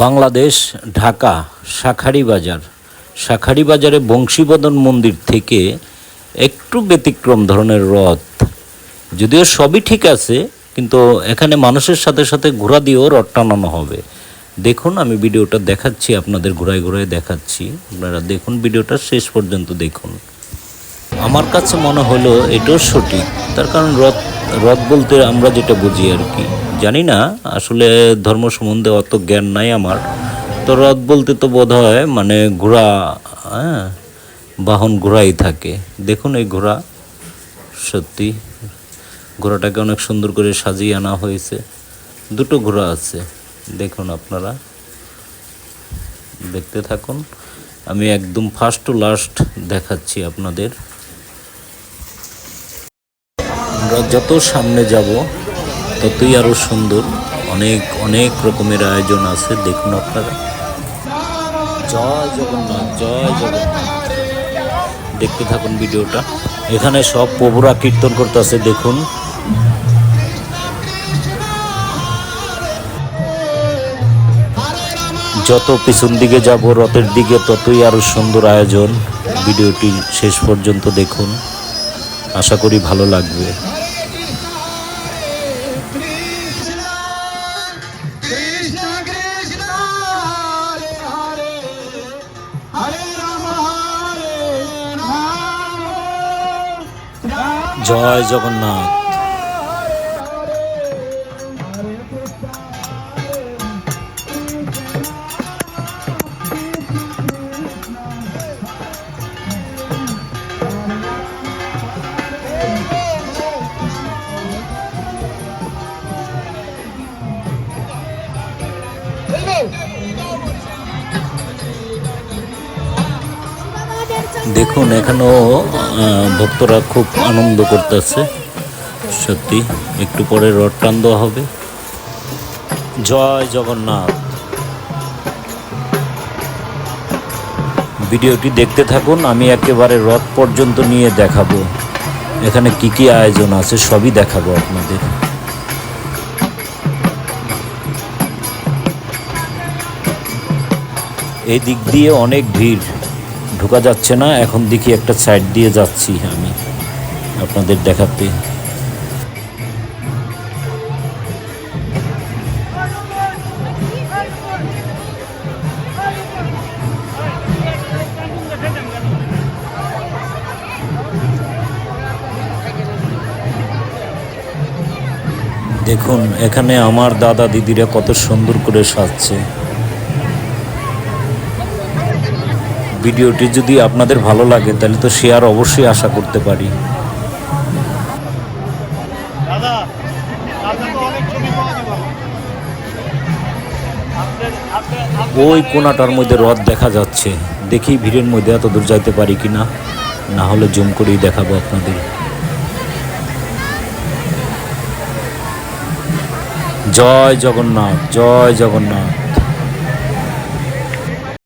বাংলাদেশ, ঢাকা শাখারি বাজার শাখারি বাজারে বংশীবদন মন্দির থেকে একটু ব্যতিক্রম ধরনের রথ। যদিও সবই ঠিক আছে, কিন্তু এখানে মানুষের সাথে সাথে ঘোড়া দিয়েও রথ টানানো হবে। দেখুন, আমি ভিডিওটা দেখাচ্ছি, আপনাদের ঘোরায় ঘোরায় দেখাচ্ছি। আপনারা দেখুন, ভিডিওটা শেষ পর্যন্ত দেখুন। আমার কাছে মনে হলো এটাও সঠিক। তার কারণ রথ রথ বলতে আমরা যেটা বুঝি আর কি। জানি না, আসলে ধর্ম সম্বন্ধে অত জ্ঞান নাই আমার। তো রথ বলতে তো বোধ হয় মানে ঘোড়া হ্যাঁ বাহন ঘোড়াই থাকে। দেখুন এই ঘোড়া, সত্যি। ঘোড়াটাকে অনেক সুন্দর করে সাজিয়ে আনা হয়েছে। দুটো ঘোড়া আছে, দেখুন আপনারা। দেখতে থাকুন। আমি একদম ফার্স্ট টু লাস্ট দেখাচ্ছি আপনাদের। আমরা যত সামনে যাব ততই আরও সুন্দর। অনেক অনেক রকমের আয়োজন আছে, দেখুন আপনারা। জয় জগন্নাথ জয় জগন্নাথ। দেখতে থাকুন ভিডিওটা। এখানে সব প্রভুরা কীর্তন করতেছে, দেখুন। যত পিছন দিকে যাব, রথের দিকে, ততই আরও সুন্দর আয়োজন। ভিডিওটি শেষ পর্যন্ত দেখুন। আশা করি ভালো লাগবে। জয় জগন্নাথ। দেখুন, এখানেও ভক্তরা খুব আনন্দ করতেছে। সত্যি, একটু পরে রথ টান দেওয়া হবে। জয় জগন্নাথ। ভিডিওটি দেখতে থাকুন, আমি একেবারে রথ পর্যন্ত নিয়ে দেখাবো। এখানে কি কি আয়োজন আছে, সবই দেখাবো আপনাদের। এই দিক দিয়ে অনেক ভিড়। ঢোকা যাচ্ছে না, এখন দেখি একটা সাইড দিয়ে যাচ্ছি আমি আপনাদের দেখাতে। দেখুন, এখানে আমার দাদা দিদিরা কত সুন্দর করে সাজছে। ভিডিওটি যদি আপনাদের ভালো লাগে তাহলে তো শেয়ার অবশ্যই আশা করতে পারি। ওই কোনাটার মধ্যে রথ দেখা যাচ্ছে। দেখি ভিড়ের মধ্যে এত দূর যাইতে পারি কি না না হলে জুম করেই দেখাবো আপনাদের। জয় জগন্নাথ জয় জগন্নাথ।